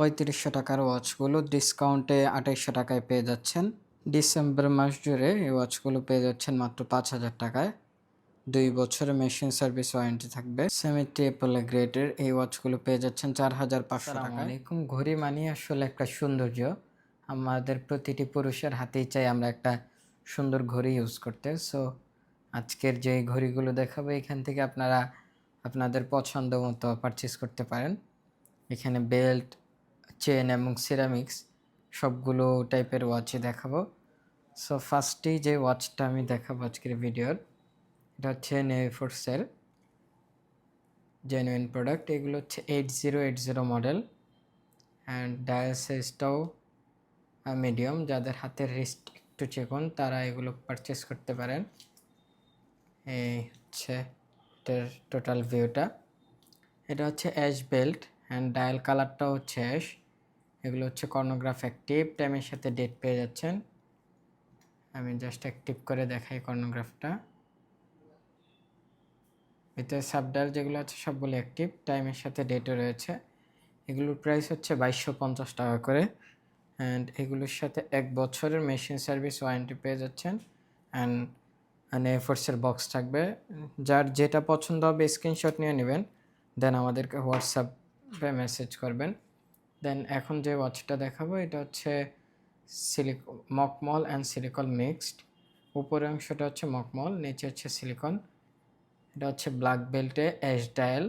পঁয়ত্রিশশো টাকার ওয়াচগুলো ডিসকাউন্টে আঠাইশশো টাকায় পেয়ে যাচ্ছেন। ডিসেম্বর মাস জুড়ে এই ওয়াচগুলো পেয়ে যাচ্ছেন মাত্র পাঁচ হাজার টাকায়। দুই বছরের মেশিন সার্ভিস ওয়ারেন্টি থাকবে। সেমি ট্রিপল গ্রেডের এই ওয়াচগুলো পেয়ে যাচ্ছেন চার হাজার পাঁচশো টাকা এরকম ঘড়ি মানি আসলে একটা সৌন্দর্য। আমাদের প্রতিটি পুরুষের হাতেই চাই আমরা একটা সুন্দর ঘড়ি ইউজ করতে। সো আজকের যে ঘড়িগুলো দেখাবো, এখান থেকে আপনারা আপনাদের পছন্দ মতো পারচেস করতে পারেন। এখানে বেল্ট চেন এবং সিরামিক্স সবগুলো টাইপের ওয়াচই দেখাবো। সো ফার্স্টেই যে ওয়াচটা আমি দেখাবো আজকের ভিডিওর এটা হচ্ছে নেভিফোর্সের জেনুইন প্রোডাক্ট এগুলো হচ্ছে eight zero eight zero model and dial medium যাদের হাতের রিস্ট একটু চিকন, তারা এগুলো পারচেস করতে পারেন। এই হচ্ছে এটার টোটাল ভিউটা এটা হচ্ছে অ্যাশ বেল্ট অ্যান্ড ডায়াল কালারটাও হচ্ছে অ্যাশ এগুলো হচ্ছে কর্নোগ্রাফ অ্যাক্টিভ টাইমের সাথে ডেট পেয়ে যাচ্ছেন। আমি জাস্ট অ্যাক্টিভ করে দেখাই কর্নোগ্রাফটা ভিতরে সাবডার যেগুলো আছে সবগুলো অ্যাক্টিভ টাইমের সাথে ডেটও রয়েছে। এগুলোর প্রাইস হচ্ছে বাইশশো পঞ্চাশ টাকা করে। অ্যান্ড এগুলোর সাথে এক বছরের মেশিন সার্ভিস ওয়ারেন্টি পেয়ে যাচ্ছেন। অ্যান্ড মানে এফোর্সের বক্স থাকবে। যার যেটা পছন্দ হবে স্ক্রিনশট নিয়ে নেবেন। দেন আমাদেরকে হোয়াটসঅ্যাপে মেসেজ করবেন। দেন এখন যে ওয়াচটা দেখাবো, এটা হচ্ছে সিলিক মকমল অ্যান্ড সিলিকন মিক্সড উপরের অংশটা হচ্ছে মকমল নিচে হচ্ছে সিলিকন এটা হচ্ছে ব্ল্যাক বেল্টে অ্যাশ ডায়াল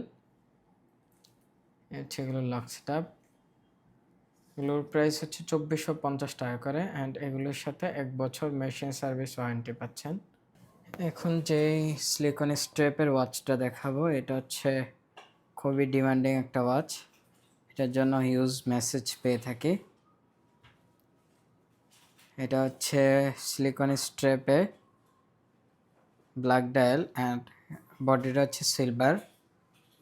হচ্ছে এগুলো লক সেটআপ এগুলোর প্রাইস হচ্ছে চব্বিশশো পঞ্চাশ টাকা করে অ্যান্ড এগুলোর সাথে এক বছর মেশিন সার্ভিস ওয়ারেন্টি পাচ্ছেন। এখন যেই সিলিকন স্ট্রেপের ওয়াচটা দেখাবো, এটা হচ্ছে খুবই ডিমান্ডিং একটা ওয়াচ এটার জন্য হিউজ মেসেজ পেয়ে থাকি। এটা হচ্ছে সিলিকন স্ট্রেপে ব্ল্যাক ডায়াল অ্যান্ড বডিটা হচ্ছে সিলভার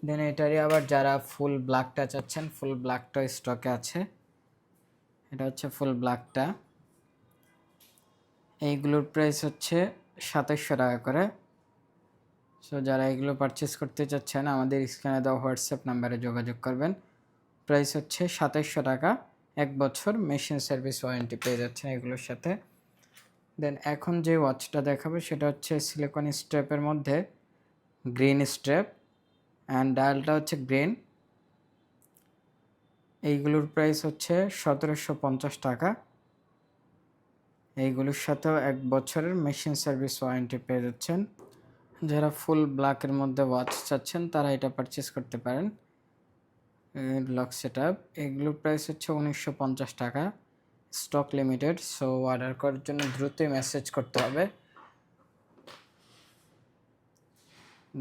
দেন এটারই আবার যারা ফুল ব্ল্যাকটা চাচ্ছেন ফুল ব্ল্যাকটা স্টকে আছে। এটা হচ্ছে ফুল ব্ল্যাকটা এইগুলোর প্রাইস হচ্ছে সাতাশশো টাকা করে। সো যারা এগুলো পারচেস করতে চাচ্ছেন, আমাদের স্ক্রিনে দেওয়া হোয়াটসঅ্যাপ নাম্বারে যোগাযোগ করবেন। প্রাইস হচ্ছে সাতাশশো টাকা। এক বছর মেশিন সার্ভিস ওয়ারেন্টি পেয়ে যাচ্ছেন এগুলোর সাথে। দেন এখন যে ওয়াচটা দেখাবে সেটা হচ্ছে সিলিকন স্ট্র্যাপের মধ্যে গ্রিন স্ট্র্যাপ অ্যান্ড ডায়ালটা হচ্ছে গ্রিন। এইগুলোর প্রাইস হচ্ছে সতেরোশো পঞ্চাশ টাকা। এইগুলোর সাথেও এক বছরের মেশিন সার্ভিস ওয়ারেন্টি পেয়ে যাচ্ছেন। যারা ফুল ব্ল্যাকের মধ্যে ওয়াচ চাচ্ছেন তারা এটা পারচেস করতে পারেন। লক সেট আপ এগুলোর প্রাইস হচ্ছে উনিশশো পঞ্চাশ টাকা স্টক লিমিটেড সো অর্ডার করার জন্য দ্রুতই মেসেজ করতে হবে।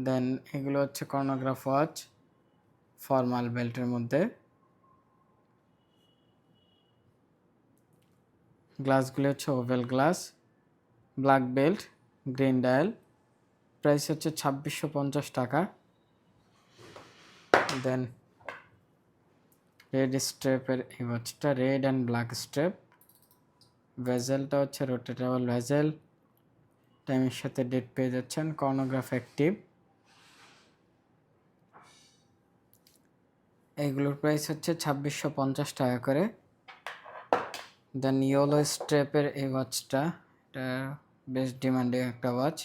দেন এগুলো হচ্ছে কর্নোগ্রাফ ওয়াচ ফর্মাল বেল্টের মধ্যে। গ্লাসগুলো হচ্ছে oval glass black belt green dial price হচ্ছে ছাব্বিশশো পঞ্চাশ টাকা। দেন রেড স্ট্রেপের এই ওয়াচটা রেড অ্যান্ড ব্ল্যাক স্ট্রেপ ভেজেলটা হচ্ছে রোটেটেবল ভেজেল টাইমের সাথে ডেট পেয়ে যাচ্ছেন কর্নোগ্রাফ অ্যাক্টিভ এইগুলোর প্রাইস হচ্ছে ছাব্বিশশো পঞ্চাশ টাকা করে। দেন ইয়োলো স্ট্রেপের এই ওয়াচটা এটা বেশ ডিমান্ডিং একটা ওয়াচ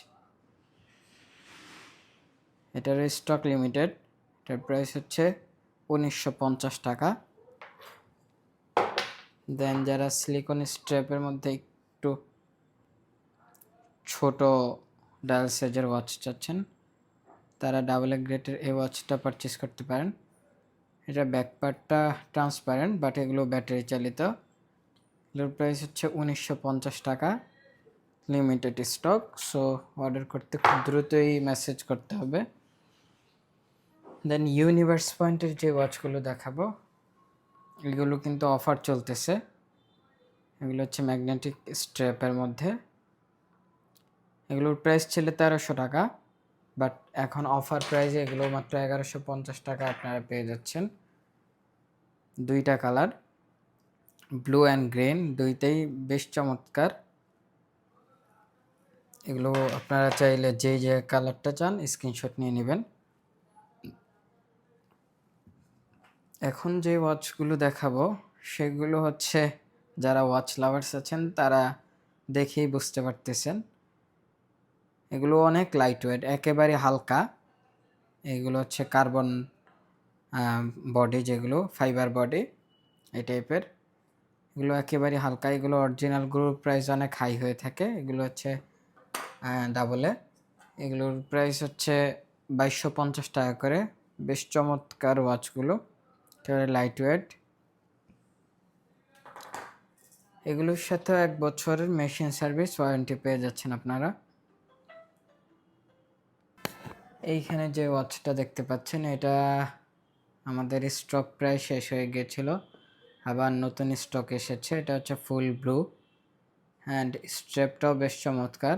এটার স্টক লিমিটেড এটার প্রাইস হচ্ছে উনিশশো পঞ্চাশ টাকা। দেন যারা সিলিকন স্ট্র্যাপের মধ্যে একটু ছোট ডায়াল সাইজের ওয়াচ চাচ্ছেন, তারা ডাবল এ গ্রেটের এই ওয়াচটা পারচেস করতে পারেন। এটা ব্যাকপার্টটা ট্রান্সপারেন্ট বাট এগুলো ব্যাটারি চালিত। এগুলোর প্রাইস হচ্ছে উনিশশো পঞ্চাশ টাকা লিমিটেড স্টক সো অর্ডার করতে খুব দ্রুতই মেসেজ করতে হবে। দেন ইউনিভার্স পয়েন্টের যে ওয়াচগুলো দেখাবো, এগুলো কিন্তু অফার চলতেছে। এগুলো হচ্ছে ম্যাগনেটিক স্ট্র্যাপের মধ্যে। এগুলোর প্রাইস ছিল তেরোশো টাকা বাট এখন অফার প্রাইসে এগুলো মাত্র এগারোশো পঞ্চাশ টাকা আপনারা পেয়ে যাচ্ছেন। দুইটা কালার ব্লু অ্যান্ড গ্রিন দুইটাই বেশ চমৎকার। এগুলো আপনারা চাইলে যে যে কালারটা চান স্ক্রিনশট নিয়ে নেবেন। এখন যে ওয়াচগুলো দেখাবো, সেগুলো হচ্ছে যারা ওয়াচ লাভার্স আছেন, তারা দেখেই বুঝতে পারতেছেন। এগুলো অনেক লাইট ওয়েট একেবারে হালকা। এগুলো হচ্ছে কার্বন বডি যেগুলো ফাইবার বডি এই টাইপের এগুলো একেবারে হালকা, এগুলো অরিজিনাল গ্রুপ প্রাইস অনেক হাই হয়ে থাকে। এগুলো হচ্ছে ডাবলে এগুলোর প্রাইস হচ্ছে বাইশশো পঞ্চাশ টাকা করে। বেশ চমৎকার ওয়াচগুলো একেবারে লাইট ওয়েট এগুলোর সাথে এক বছরের মেশিন সার্ভিস ওয়ারেন্টি পেয়ে যাচ্ছেন আপনারা। এইখানে যে ওয়াচটা দেখতে পাচ্ছেন, এটা আমাদের স্টক প্রায় শেষ হয়ে গিয়েছিল। আবার নতুন স্টক এসেছে, এটা হচ্ছে ফুল ব্লু অ্যান্ড স্ট্রেপটাও বেশ চমৎকার।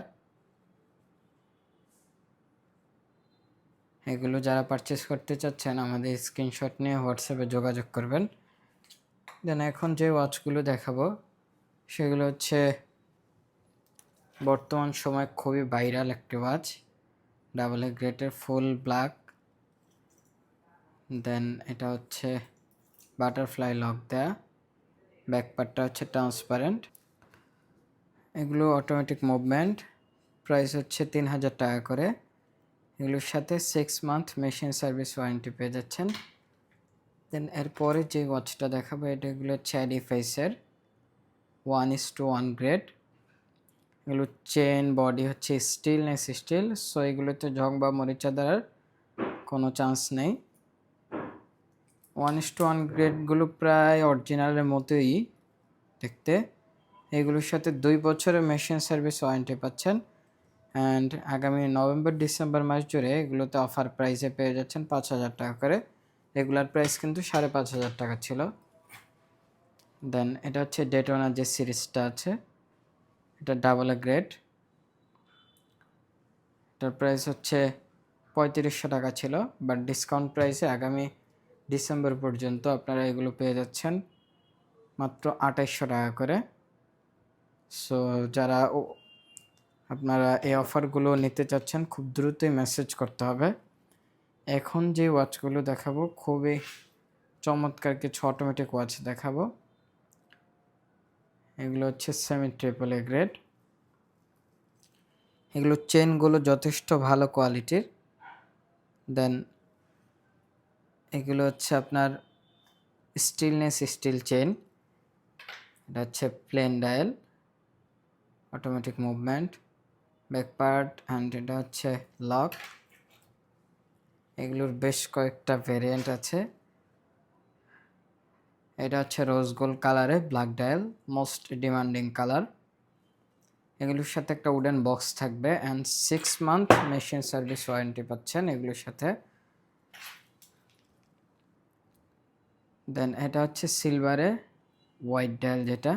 এগুলো যারা পারচেস করতে চাচ্ছেন, আমাদের স্ক্রিনশট নিয়ে হোয়াটসঅ্যাপে যোগাযোগ করবেন। দেন এখন যে ওয়াচগুলো দেখাবো, সেগুলো হচ্ছে বর্তমান সময় খুবই ভাইরাল একটি ওয়াচ ডাবল এ গ্রেটের ফুল ব্ল্যাক দেন এটা হচ্ছে বাটারফ্লাই লক দেয়া। ব্যাকপার্টটা হচ্ছে ট্রান্সপারেন্ট এগুলো অটোমেটিক মুভমেন্ট প্রাইস হচ্ছে তিন হাজার টাকা করে। এগুলোর সাথে six month machine service warranty পেয়ে যাচ্ছেন। দেন এরপরে যে ওয়াচটা দেখাবো, এটা এগুলো হচ্ছে অ্যাডিফাইসের one is to one grade এগুলো চেন বডি হচ্ছে স্টিলনেস স্টিল সো এগুলোতে ঝং বা মরিচা দেওয়ার কোনো চান্স নেই। ওয়ান ইস টু ওয়ান গ্রেডগুলো প্রায় অরিজিনালের মতোই দেখতে। এগুলোর সাথে দুই বছরের মেশিন সার্ভিস ওয়ারেন্টি পাচ্ছেন। অ্যান্ড আগামী নভেম্বর, ডিসেম্বর মাস জুড়ে এগুলোতে অফার প্রাইসে পেয়ে যাচ্ছেন পাঁচ হাজার টাকা করে। রেগুলার প্রাইস কিন্তু সাড়ে পাঁচ হাজার টাকা ছিল। দেন এটা হচ্ছে ডেটোনা যে সিরিজটা আছে। এটা ডাবল এ গ্রেড এটার প্রাইস হচ্ছে পঁয়ত্রিশশো টাকা ছিল। বাট ডিসকাউন্ট প্রাইসে আগামী ডিসেম্বর পর্যন্ত আপনারা এগুলো পেয়ে যাচ্ছেন মাত্র আঠাইশশো টাকা করে। সো যারা আপনারা এই অফারগুলো নিতে চাচ্ছেন, খুব দ্রুতই মেসেজ করতে হবে। এখন যে ওয়াচগুলো দেখাবো, খুবই চমৎকার কিছু অটোমেটিক ওয়াচ দেখাবো। এগুলো হচ্ছে সেমি ট্রিপল এ গ্রেড এগুলো চেনগুলো যথেষ্ট ভালো কোয়ালিটির দেন এগুলো হচ্ছে আপনার স্টিলনেস স্টিল চেন এটা হচ্ছে plain dial automatic movement back part and এটা হচ্ছে লক। এগুলোর বেশ কয়েকটা ভেরিয়েন্ট আছে। এটা হচ্ছে রোজ গোল্ড কালারে black dial most demanding colour এগুলোর সাথে একটা উডেন বক্স থাকবে and six month machine service warranty পাচ্ছেন এগুলোর সাথে। দেন এটা হচ্ছে সিলভারে হোয়াইট ডায়াল যেটা।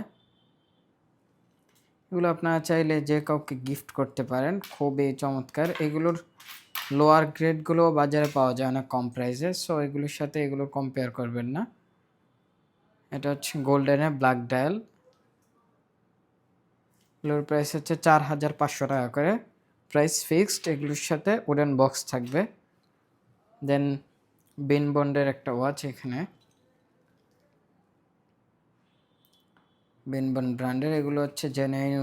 এগুলো আপনারা চাইলে যে কাউকে গিফট করতে পারেন, খুবই চমৎকার। এগুলোর লোয়ার গ্রেডগুলো বাজারে পাওয়া যায় অনেক কম প্রাইসে সো এগুলোর সাথে এগুলো কম্পেয়ার করবেন না। এটা হচ্ছে গোল্ডেনে ব্ল্যাক ডায়াল এগুলোর প্রাইস হচ্ছে চার হাজার পাঁচশো টাকা করে। প্রাইস ফিক্সড এগুলোর সাথে উডেন বক্স থাকবে। দেন বিন বন্ডের একটা ওয়াচ এখানে। বিনবন ব্র্যান্ডের, এগুলো হচ্ছে জেনুইন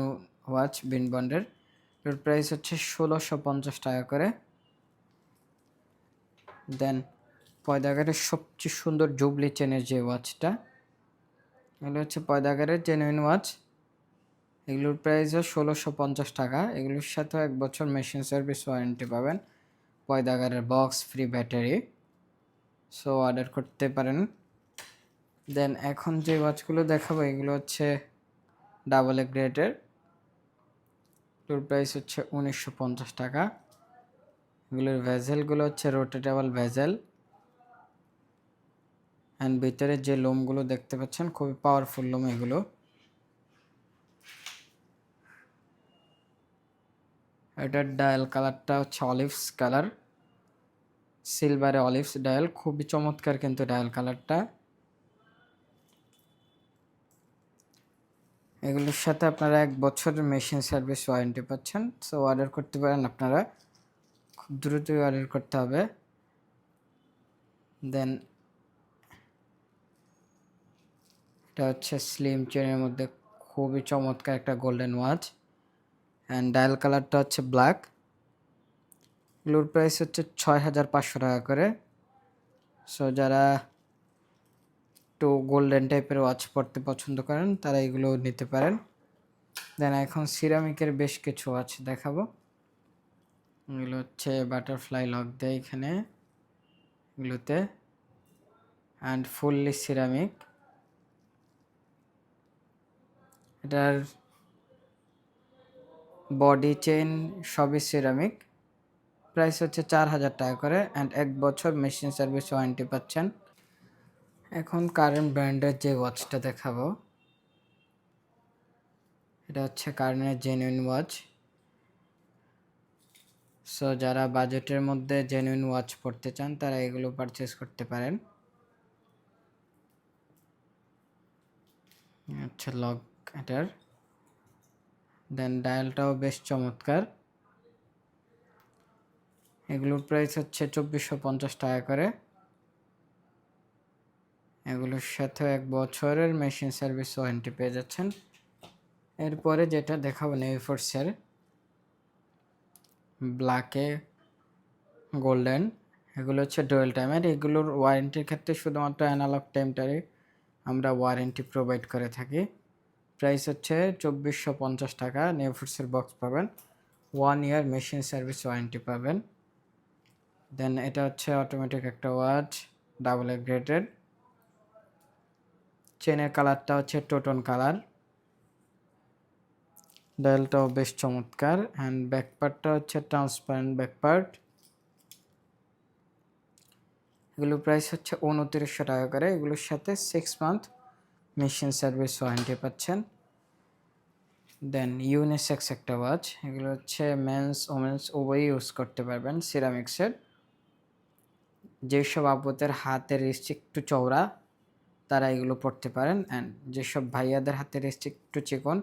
ওয়াচ বিনবন্ডের এর প্রাইস হচ্ছে ষোলোশো পঞ্চাশ টাকা করে। দেন পয়দাগারের সবচেয়ে সুন্দর জুবলি চেনের যে ওয়াচটা এগুলো হচ্ছে পয়দাগারের জেনুইন ওয়াচ এগুলোর প্রাইসও ষোলোশো পঞ্চাশ টাকা। এগুলোর সাথেও এক বছর মেশিন সার্ভিস ওয়ারেন্টি পাবেন। পয়দাগারের box free battery so order করতে পারেন। দেন এখন যে ওয়াচগুলো দেখাবো, এগুলো হচ্ছে ডাবল এ গ্রেডের এগুলোর প্রাইস হচ্ছে উনিশশো পঞ্চাশ টাকা। এগুলোর ভেজেলগুলো হচ্ছে রোটেটেবল ভেজেল অ্যান্ড ভিতরে যে লোমগুলো দেখতে পাচ্ছেন, খুবই পাওয়ারফুল লোম এগুলো। এটার ডায়াল কালারটা হচ্ছে অলিভস কালার সিলভারে অলিভস ডায়াল খুবই চমৎকার কিন্তু ডায়াল কালারটা এগুলোর সাথে আপনারা এক বছরের মেশিন সার্ভিস ওয়ারেন্টি পাচ্ছেন। সো অর্ডার করতে পারেন আপনারা। খুব দ্রুতই অর্ডার করতে হবে। দেন এটা হচ্ছে স্লিম চেনের মধ্যে খুবই চমৎকার একটা গোল্ডেন ওয়াচ অ্যান্ড ডায়াল কালারটা হচ্ছে ব্ল্যাক এগুলোর প্রাইস হচ্ছে ছয় হাজার পাঁচশো টাকা করে। সো যারা একটু গোল্ডেন টাইপের ওয়াচ পরতে পছন্দ করেন, তারা এগুলো নিতে পারেন। দেন এখন সিরামিকের বেশ কিছু ওয়াচ দেখাবো। এগুলো হচ্ছে বাটারফ্লাই লক দেয় এখানে এগুলোতে। অ্যান্ড ফুললি সিরামিক এটার বডি চেইন সবই সিরামিক প্রাইস হচ্ছে চার হাজার টাকা করে। অ্যান্ড এক বছর মেশিন সার্ভিস ওয়ারেন্টি পাচ্ছেন। এখন কারেন্ট ব্র্যান্ডের যে ওয়াচটা দেখাবো, এটা হচ্ছে কারেন্টের জেনুইন ওয়াচ সো যারা বাজেটের মধ্যে জেনুইন ওয়াচ পড়তে চান, তারা এগুলো পারচেস করতে পারেন। আচ্ছা লক এটার দেন ডায়ালটাও বেশ চমৎকার। এগুলোর প্রাইস হচ্ছে চব্বিশশো পঞ্চাশ টাকা করে। এগুলোর সাথে এক বছরের মেশিন সার্ভিস ওয়ারেন্টি পেয়ে যাচ্ছেন। এরপরে যেটা দেখাবো নেভি ফোর্সের ব্ল্যাকে গোল্ডেন এগুলো হচ্ছে ডুয়েল টাইমের এগুলোর ওয়ারেন্টির ক্ষেত্রে শুধুমাত্র অ্যানালগ টাইমটারে আমরা ওয়ারেন্টি প্রোভাইড করে থাকি। প্রাইস হচ্ছে চব্বিশশো পঞ্চাশ টাকা। নেভিফোর্সের বক্স পাবেন। One year machine service warranty পাবেন। দেন এটা হচ্ছে অটোমেটিক একটা ওয়াচ ডাবল গ্রেডেড চেনের কালারটা হচ্ছে টোটন কালার। ডায়ালটাও বেশ চমৎকার। অ্যান্ড ব্যাকপার্টটা হচ্ছে ট্রান্সপারেন্ট ব্যাকপার্ট এগুলো প্রাইস হচ্ছে উনত্রিশশো টাকা করে। এগুলোর সাথে six month machine service warranty পাচ্ছেন। দেন ইউনিসেক্স একটা ওয়াচ এগুলো হচ্ছে মেন্স ওমেন্স উভয়ই ইউজ করতে পারবেন সিরামিক্সের যেসব আপুদের হাতের রিস্ট একটু চওড়া তারা এগুলো পড়তে পারেন অ্যান্ড যেসব ভাইয়াদের হাতের একটু চিকন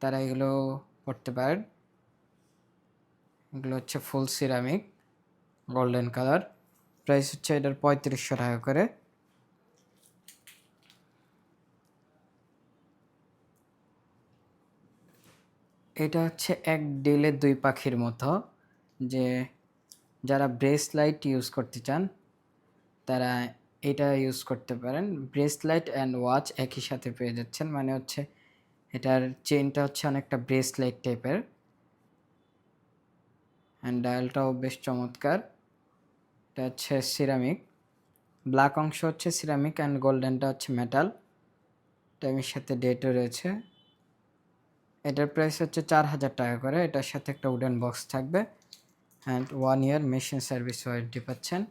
তারা এগুলো পড়তে পারেন। এগুলো হচ্ছে full ceramic golden colour price হচ্ছে এটার পঁয়ত্রিশশো টাকা করে। এটা হচ্ছে এক ডিলে দুই পাখির মতো, যে যারা ব্রেসলাইট ইউজ করতে চান, তারা এটা ইউজ করতে পারেন। ব্রেসলাইট অ্যান্ড ওয়াচ একই সাথে পেয়ে যাচ্ছেন। মানে হচ্ছে এটার চেনটা হচ্ছে অনেকটা ব্রেসলাইট টাইপের অ্যান্ড ডায়ালটাও বেশ চমৎকার। এটা হচ্ছে সিরামিক ব্ল্যাক অংশ হচ্ছে সিরামিক অ্যান্ড গোল্ডেনটা হচ্ছে মেটাল টাইমের সাথে ডেটও রয়েছে। এটার প্রাইস হচ্ছে চার হাজার টাকা করে। এটার সাথে একটা উডেন বক্স থাকবে। And one year machine service warranty পাচ্ছেন।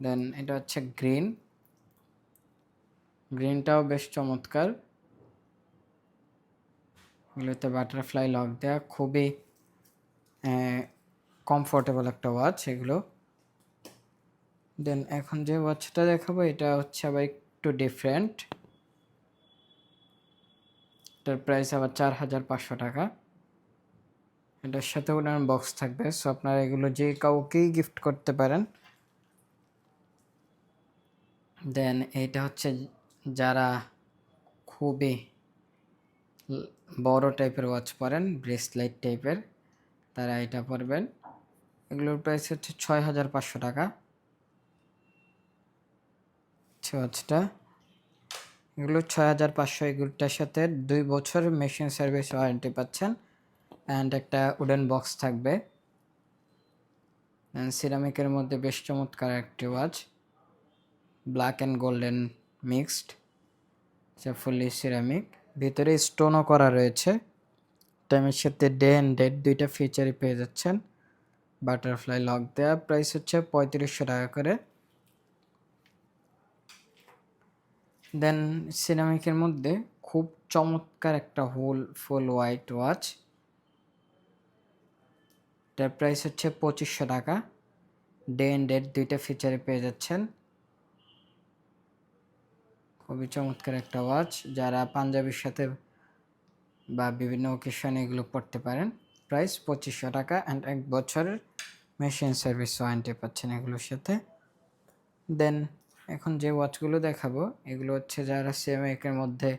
দেন এটা হচ্ছে গ্রিন গ্রিনটাও বেশ চমৎকার। এগুলোতে বাটারফ্লাই লক দেওয়া খুবই কমফোর্টেবল একটা ওয়াচ এগুলো। দেন এখন যে ওয়াচটা দেখাবো, এটা হচ্ছে আবার একটু ডিফারেন্ট এটার প্রাইস আবার চার হাজার পাঁচশো টাকা। এটার সাথে ওনার বক্স থাকবে। সো আপনারা এগুলো যে কাউকেই গিফট করতে পারেন দেন এটা হচ্ছে যারা খুবই বড় টাইপের ওয়াচ পরেন ব্রেসলাইট টাইপের তারা এটা পরবেন। এগুলোর প্রাইস হচ্ছে ছয় হাজার পাঁচশো টাকা। ওয়াচটা এগুলো ছয় হাজার পাঁচশো এগুলোটার সাথে দুই বছর মেশিন সার্ভিস ওয়ারেন্টি পাচ্ছেন অ্যান্ড একটা উডেন বক্স থাকবে। সিরামিকের মধ্যে বেশ চমৎকার একটি watch black and golden mixed fully ceramic ভিতরে স্টোনও করা রয়েছে। টাইমের সাথে ডে অ্যান্ড ডেট দুইটা ফিচারই পেয়ে যাচ্ছেন। বাটারফ্লাই লক দেওয়া প্রাইস হচ্ছে পঁয়ত্রিশশো টাকা করে। দেন সিরামিকের মধ্যে খুব চমৎকার একটা হোল ফুল হোয়াইট ওয়াচ এটার প্রাইস হচ্ছে পঁচিশশো টাকা। ডে অ্যান্ড ডেট দুইটা ফিচারে পেয়ে যাচ্ছেন। খুবই চমৎকার একটা ওয়াচ, যারা পাঞ্জাবির সাথে বা বিভিন্ন ওকেশনে এগুলো পড়তে পারেন। প্রাইস পঁচিশশো টাকা অ্যান্ড এক বছরের মেশিন সার্ভিস ওয়ারেন্টি পাচ্ছেন এগুলোর সাথে। দেন এখন যে ওয়াচগুলো দেখাবো, এগুলো হচ্ছে যারা সিরামিকের মধ্যে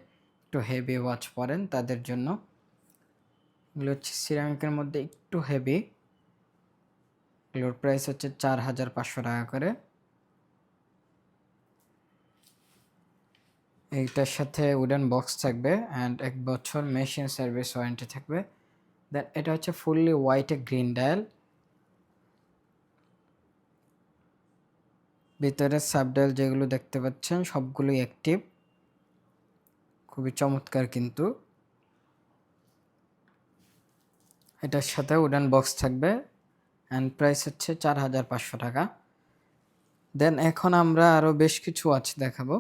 একটু হেভি ওয়াচ পরেন, তাদের জন্য। এগুলো হচ্ছে সিরামিকের মধ্যে একটু হেভি এগুলোর প্রাইস হচ্ছে চার হাজার পাঁচশো টাকা করে। এইটার সাথে উডেন বক্স থাকবে অ্যান্ড এক বছর মেশিন সার্ভিস ওয়ারেন্টি থাকবে। দেন এটা হচ্ছে ফুললি হোয়াইটে গ্রিন ডায়াল ভিতরে সাবডাল যেগুলো দেখতে পাচ্ছেন, সবগুলোই অ্যাক্টিভ খুবই চমৎকার কিন্তু। এটার সাথে উডেন বক্স থাকবে অ্যান্ড প্রাইস হচ্ছে চার হাজার পাঁচশো টাকা। দেন এখন আমরা আরও বেশ কিছু ওয়াচ দেখাবো।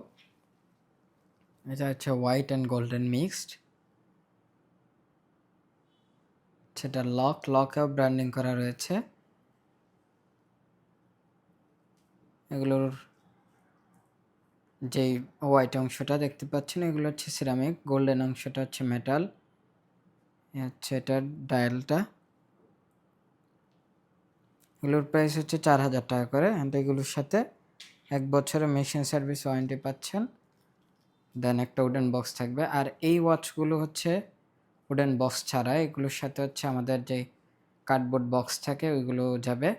এটা হচ্ছে হোয়াইট অ্যান্ড গোল্ডেন মিক্সড সেটা লক লকেও ব্র্যান্ডিং করা রয়েছে। এগুলোর যেই হোয়াইট অংশটা দেখতে পাচ্ছেন, এগুলো হচ্ছে সিরামিক গোল্ডেন অংশটা হচ্ছে মেটাল হচ্ছে এটার ডায়ালটা এগুলোর প্রাইস হচ্ছে চার হাজার টাকা করে। অ্যান্ড এগুলোর সাথে এক বছরের মেশিন সার্ভিস ওয়ারেন্টি পাচ্ছেন। দেন একটা উডেন বক্স থাকবে। আর এই ওয়াচগুলো হচ্ছে উডেন বক্স ছাড়া। এগুলোর সাথে হচ্ছে আমাদের যে কার্ডবোর্ড বক্স থাকে, ওইগুলো যাবে।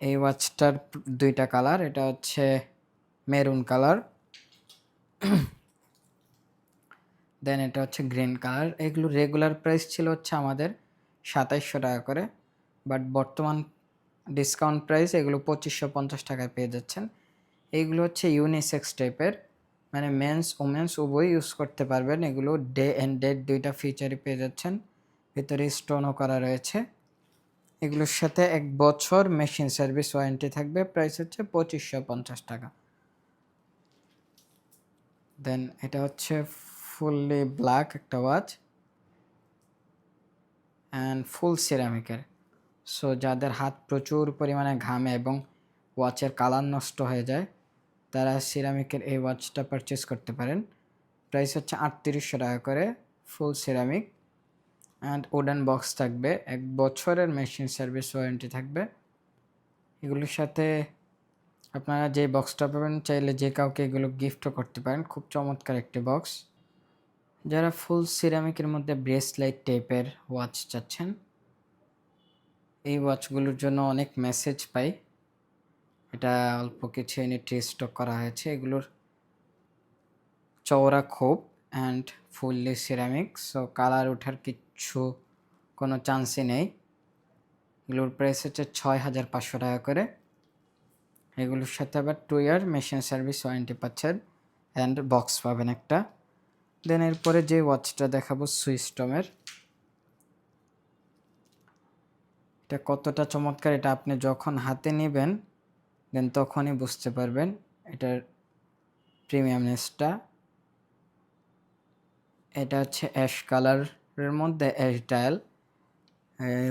এই ওয়াচটার দুইটা কালার এটা হচ্ছে মেরুন কালার দেন এটা হচ্ছে গ্রিন কালার এগুলো রেগুলার প্রাইস ছিল হচ্ছে আমাদের সাতাইশশো টাকা করে বাট বর্তমান ডিসকাউন্ট প্রাইস এগুলো পঁচিশশো পঞ্চাশ টাকায় পেয়ে যাচ্ছেন। এইগুলো হচ্ছে ইউনিসেক্স টাইপের মানে মেন্স ওমেন্স উভয় ইউজ করতে পারবেন। এগুলো ডে অ্যান্ড ডেট দুইটা ফিচারই পেয়ে যাচ্ছেন। ভিতরে স্টোনও করা রয়েছে। এগুলোর সাথে এক বছর মেশিন সার্ভিস ওয়ারেন্টি থাকবে। প্রাইস হচ্ছে পঁচিশশো পঞ্চাশ টাকা। দেন এটা হচ্ছে ফুললি ব্ল্যাক একটা ওয়াচ অ্যান্ড ফুল সিরামিকের সো যাদের হাত প্রচুর পরিমাণে ঘামে এবং ওয়াচের কালার নষ্ট হয়ে যায় তারা সিরামিকের এই ওয়াচটা পারচেস করতে পারেন। প্রাইস হচ্ছে আটত্রিশশো টাকা করে full ceramic and wooden box থাকবে, এক বছরের মেশিন সার্ভিস ওয়ারেন্টি থাকবে। এগুলোর সাথে আপনারা যে বক্সটা পাবেন, চাইলে যে কাউকে এগুলো গিফটও করতে পারেন, খুব চমৎকার একটি বক্স যারা ফুল সিরামিকের মধ্যে ব্রেসলাইট টাইপের ওয়াচ চাচ্ছেন, এই ওয়াচগুলোর জন্য অনেক মেসেজ পাই। এটা অল্প কিছু ইউনিট স্টক করা হয়েছে। এগুলোর চওড়া খোপ and fully ceramic so colour ওঠার কিচ্ছু কোনো চান্সই নেই। এগুলোর প্রাইস হচ্ছে ছয় হাজার পাঁচশো টাকা করে। এগুলোর সাথে আবার two year machine service warranty পাচ্ছেন অ্যান্ড বক্স পাবেন একটা। দেন এরপরে যে ওয়াচটা দেখাবো সুইস্টমের এটা কতটা চমৎকার, এটা আপনি যখন হাতে নেবেন দেন তখনই বুঝতে পারবেন এটার প্রিমিয়ামনেসটা এটা হচ্ছে অ্যাশ কালারের মধ্যে অ্যাশ ডায়াল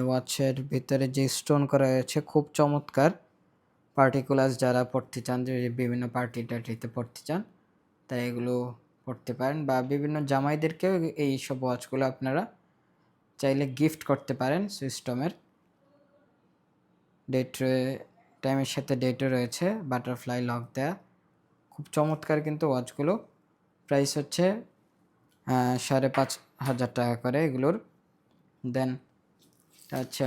ওয়াচের ভিতরে যে স্টোন করা হয়েছে খুব চমৎকার। পার্টিকুলার্স যারা পড়তে চান, যে বিভিন্ন পার্টি টার্টিতে পড়তে চান, তাই এগুলো পড়তে পারেন। বা বিভিন্ন জামাইদেরকেও এই সব ওয়াচগুলো আপনারা চাইলে গিফট করতে পারেন সিস্টেমের ডেট টাইমের সাথে ডেটও রয়েছে বাটারফ্লাই লক দেয়া। খুব চমৎকার কিন্তু ওয়াচগুলো প্রাইস হচ্ছে সাড়ে পাঁচ হাজার টাকা করে এগুলোর। দেন হচ্ছে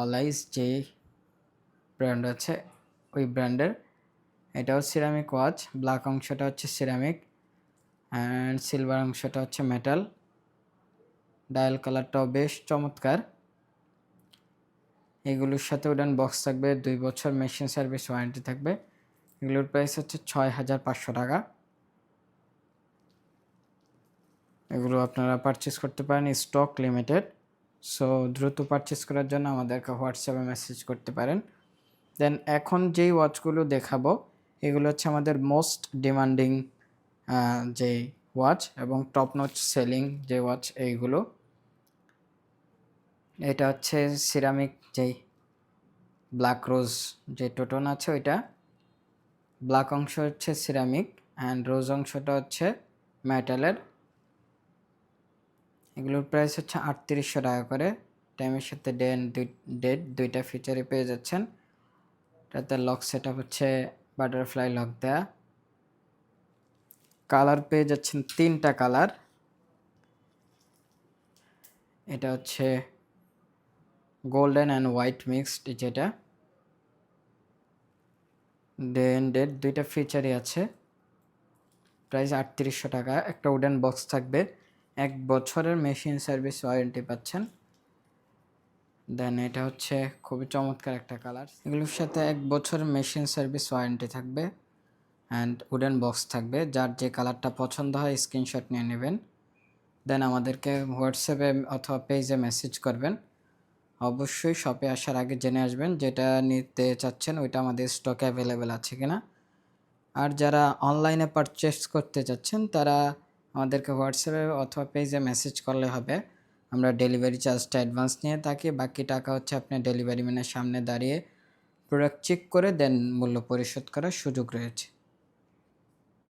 অলাইস যে ব্র্যান্ড আছে, ওই ব্র্যান্ডের এটাও সিরামিক ওয়াচ ব্ল্যাক অংশটা হচ্ছে সিরামিক অ্যান্ড সিলভার অংশটা হচ্ছে মেটাল ডায়াল কালারটাও বেশ চমৎকার। এগুলোর সাথে উডান বক্স থাকবে, দুই বছর মেশিন সার্ভিস ওয়ারেন্টি থাকবে। এগুলোর প্রাইস হচ্ছে ছয় হাজার পাঁচশো টাকা। এগুলো আপনারা পারচেস করতে পারেন স্টক লিমিটেড সো দ্রুত পারচেস করার জন্য আমাদেরকে হোয়াটসঅ্যাপে মেসেজ করতে পারেন। দেন এখন যেই ওয়াচগুলো দেখাবো, এগুলো হচ্ছে আমাদের মোস্ট ডিমান্ডিং যে ওয়াচ এবং টপ নচ সেলিং যে ওয়াচ এইগুলো। এটা হচ্ছে সিরামিক যেই ব্ল্যাক রোজ যে টোটন আছে ওইটা ব্ল্যাক অংশ হচ্ছে সিরামিক অ্যান্ড রোজ অংশটা হচ্ছে মেটালের এগুলোর প্রাইস হচ্ছে আটত্রিশশো টাকা করে। টাইমের সাথে ডেন ডেট দুইটা ফিচারে পেয়ে যাচ্ছেন। এটাতে লক সেট হচ্ছে বাটারফ্লাই লক দেয়া। কালার পেয়ে যাচ্ছেন তিনটা কালার এটা হচ্ছে গোল্ডেন অ্যান্ড হোয়াইট মিক্সড যেটা। দেন ডেট দুইটা ফিচারই আছে। প্রাইস আটত্রিশশো টাকা। একটা উডেন বক্স থাকবে। এক বছরের মেশিন সার্ভিস ওয়ারেন্টি পাচ্ছেন। দেন এটা হচ্ছে খুবই চমৎকার একটা কালার এগুলোর সাথে এক বছরের মেশিন সার্ভিস ওয়ারেন্টি থাকবে। অ্যান্ড উডেন বক্স থাকবে। যার যে কালারটা পছন্দ হয় স্ক্রিনশট নিয়ে নেবেন। দেন আমাদেরকে হোয়াটসঅ্যাপে অথবা পেজে মেসেজ করবেন। অবশ্যই শপে আসার আগে জেনে আসবেন যেটা নিতে চাচ্ছেন, ওইটা আমাদের স্টকে অ্যাভেলেবেল আছে কিনা। আর যারা অনলাইনে পারচেস করতে চাচ্ছেন, তারা আমাদেরকে হোয়াটসঅ্যাপে অথবা পেজে মেসেজ করলে হবে। আমরা ডেলিভারি চার্জটা অ্যাডভান্স নিয়ে থাকি, বাকি টাকা হচ্ছে আপনি ডেলিভারি ম্যানের সামনে দাঁড়িয়ে প্রোডাক্ট চেক করে দেন মূল্য পরিশোধ করার সুযোগ রয়েছে।